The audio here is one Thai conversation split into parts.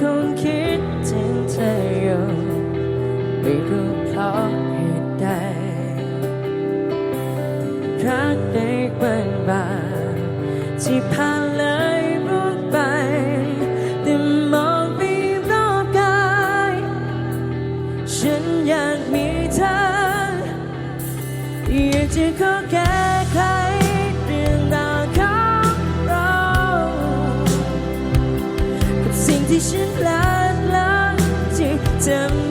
คงคิดถึงเธออยู่ไม่รู้เพราะเหตุใดรักในวันบาที่ผ่า ฉันพลาดลั้งที่ทำ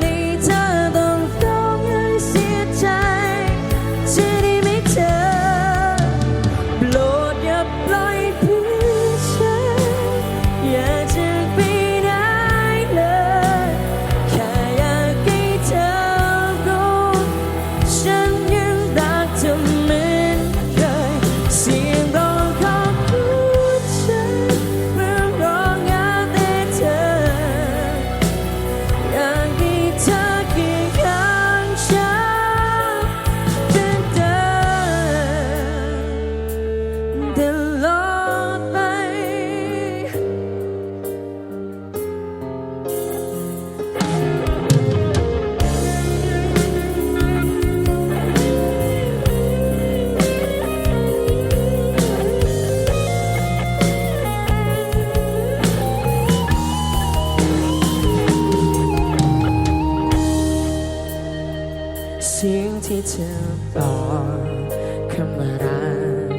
เธอบอกคำว่ารัก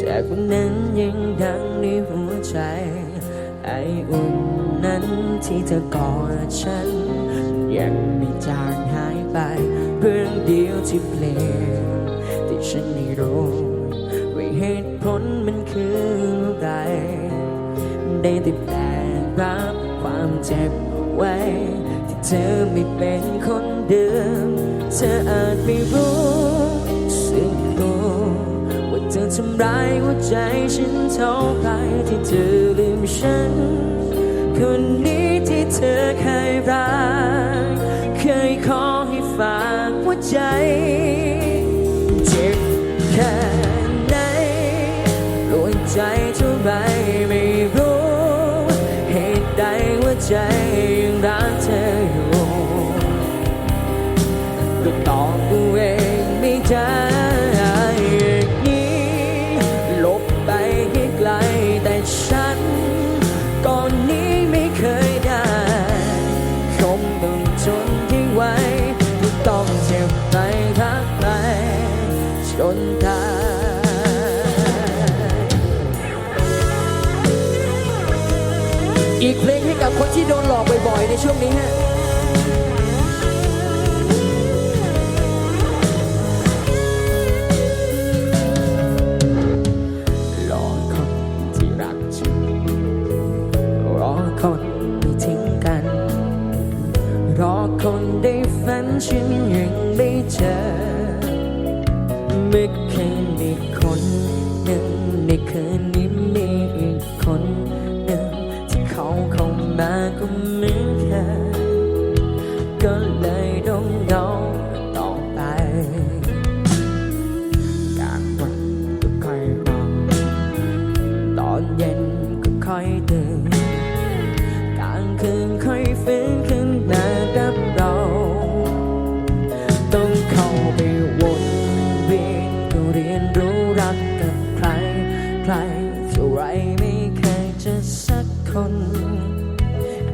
จากวันนั้นยังดังในหัวใจ ไออุ่นนั้นที่เธอกอดฉัน ยังไม่จางหายไป เรื่องเดียวที่เปลี่ยนที่ฉันไม่รู้ว่าเหตุผลมันคืออะไรได้แต่แบกรับความเจ็บไว้ เธอไม่เป็นคนเดิม เธออาจไม่รู้สึกตัวว่าเธอทำร้ายหัวใจฉันเท่าไหรที่เธอลืมฉัน คนนี้ที่เธอเคยรัก เคยขอให้ฝากหัวใจ เจ็บแค่ไหนปวดใจเท่าไรไม่รู้เหตุใดหัวใจ ในช่วงนี้ฮะรอคนที่รักจริงรอคนไม่ทิ้งกัน รอคนได้ฝันฉันยังไม่เจอเมื่อคืนมีคนหนึ่ง รเท่าไรไม่เคยจะสักคน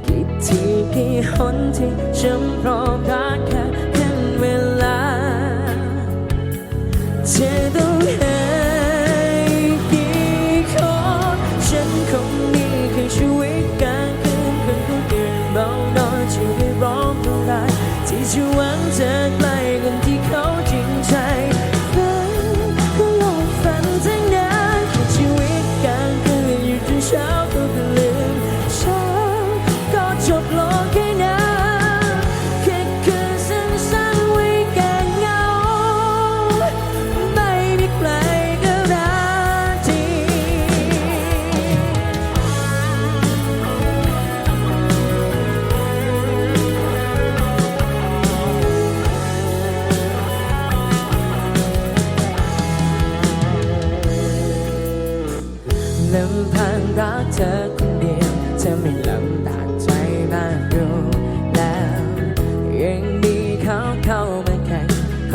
กี่ทีกี่หนที่ฉันพร้อมรักแค่แค่เวลาเธอต้องหา ก็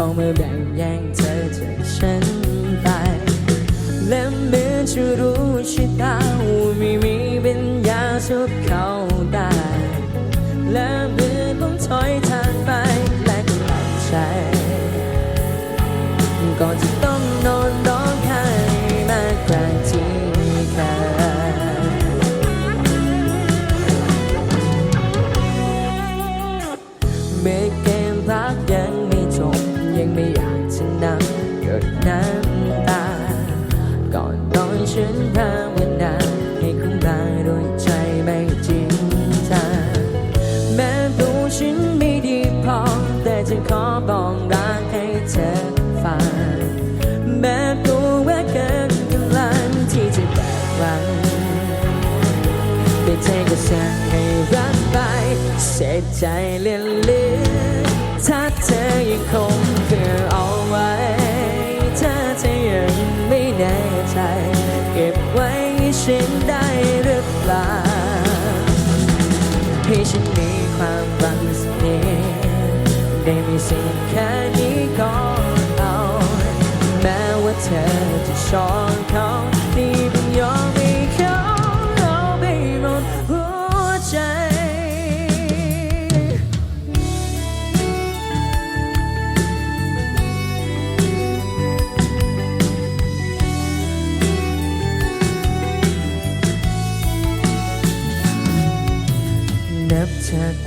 เข้ามาแบ่งแย่งเธอจากฉันไปและเมื่อนจะรู้ชิตาไม่มีปัญญาชุบเขาได้ และเมื่อต้องถอยทางไปและกลับใจก่อนจะำตา ก่อนนอนฉันภาวนาให้คุณมาด้วยใจไม่จริงจังแม้ตัวฉันไม่ดีพอ แต่ฉันขอบอกรักให้เธอฟังแม้ตัวว่าเกินกำลังที่จะแบกวันแต่ใจก็สั่งให้รักไปเสียใจเลื่อน ได้หรือเปล่า ให้ฉันมีความหวังสักนิดได้มีสิ่งแค่นี้ก็เอา แม้ว่าเธอจะชอบ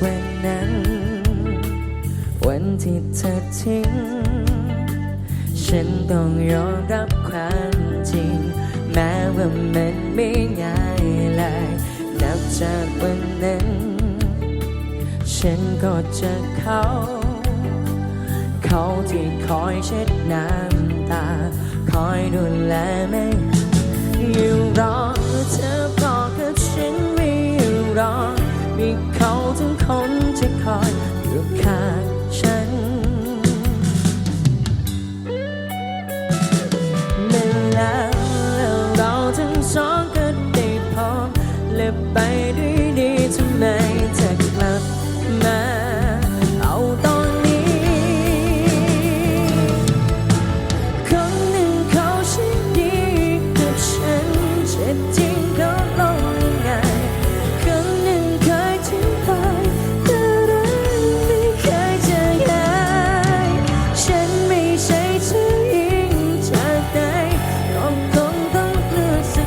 วันนั้น วันที่เธอทิ้ง ฉันต้องยอมรับความจริง แม้ว่ามันไม่ง่ายเลยนับจากวันนั้น ฉันก็เจอเขาเขาที่คอยเช็ดน้ำตา คอยดูแลไม่อยู่รอเธอ มีเขาทั้งคนที่คอยอยู่ข้างฉัน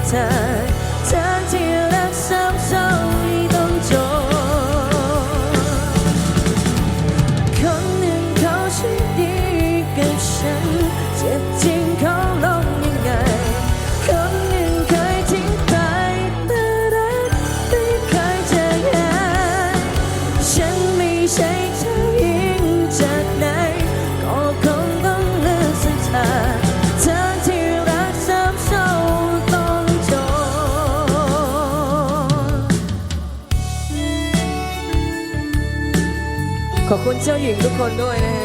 เธอเธอ ขอบคุณเจ้าหญิงทุกคนด้วยนะฮะ